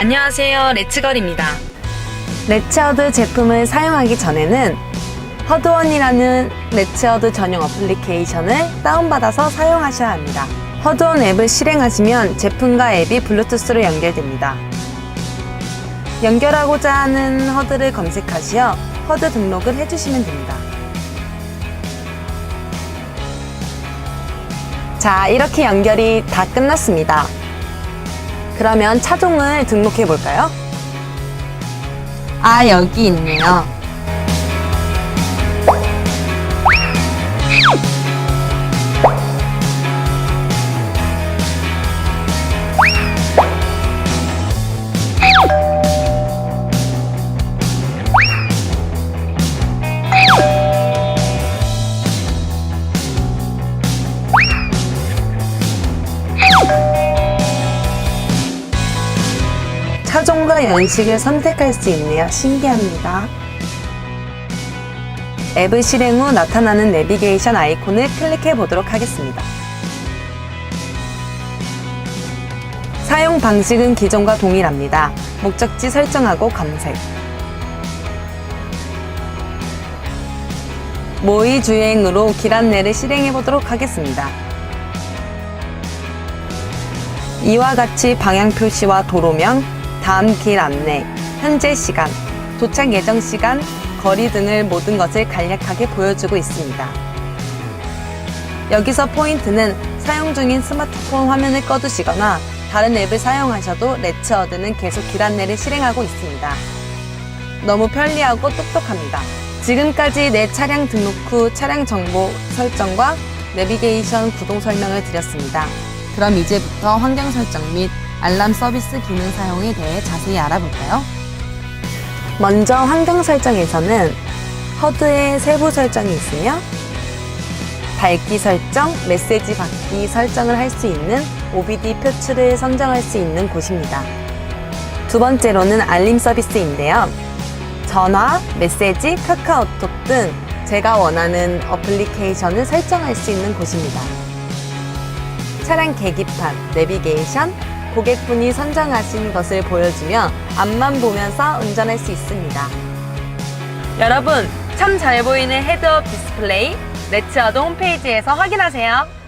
안녕하세요. 레츠걸입니다. 레츠어드 제품을 사용하기 전에는 허드원이라는 레츠어드 전용 어플리케이션을 다운받아서 사용하셔야 합니다. 허드원 앱을 실행하시면 제품과 앱이 블루투스로 연결됩니다. 연결하고자 하는 허드를 검색하시어 허드 등록을 해주시면 됩니다. 자, 이렇게 연결이 다 끝났습니다. 그러면 차종을 등록해 볼까요? 아, 여기 있네요. 차종과 연식을 선택할 수 있네요. 신기합니다. 앱을 실행 후 나타나는 내비게이션 아이콘을 클릭해 보도록 하겠습니다. 사용 방식은 기존과 동일합니다. 목적지 설정하고 검색. 모의 주행으로 길 안내를 실행해 보도록 하겠습니다. 이와 같이 방향 표시와 도로명, 다음 길 안내, 현재 시간, 도착 예정 시간, 거리 등을 모든 것을 간략하게 보여주고 있습니다. 여기서 포인트는 사용 중인 스마트폰 화면을 꺼두시거나 다른 앱을 사용하셔도 레츠어드는 계속 길 안내를 실행하고 있습니다. 너무 편리하고 똑똑합니다. 지금까지 내 차량 등록 후 차량 정보 설정과 내비게이션 구동 설명을 드렸습니다. 그럼 이제부터 환경 설정 및 알람 서비스 기능 사용에 대해 자세히 알아볼까요? 먼저 환경 설정에서는 허드의 세부 설정이 있으며 밝기 설정, 메시지 받기 설정을 할 수 있는 OBD 표출을 선정할 수 있는 곳입니다. 두 번째로는 알림 서비스인데요. 전화, 메시지, 카카오톡 등 제가 원하는 어플리케이션을 설정할 수 있는 곳입니다. 차량 계기판, 내비게이션, 고객분이 선정하신 것을 보여주며 앞만 보면서 운전할 수 있습니다. 여러분, 참 잘 보이는 헤드업 디스플레이 레츠어드 홈페이지에서 확인하세요.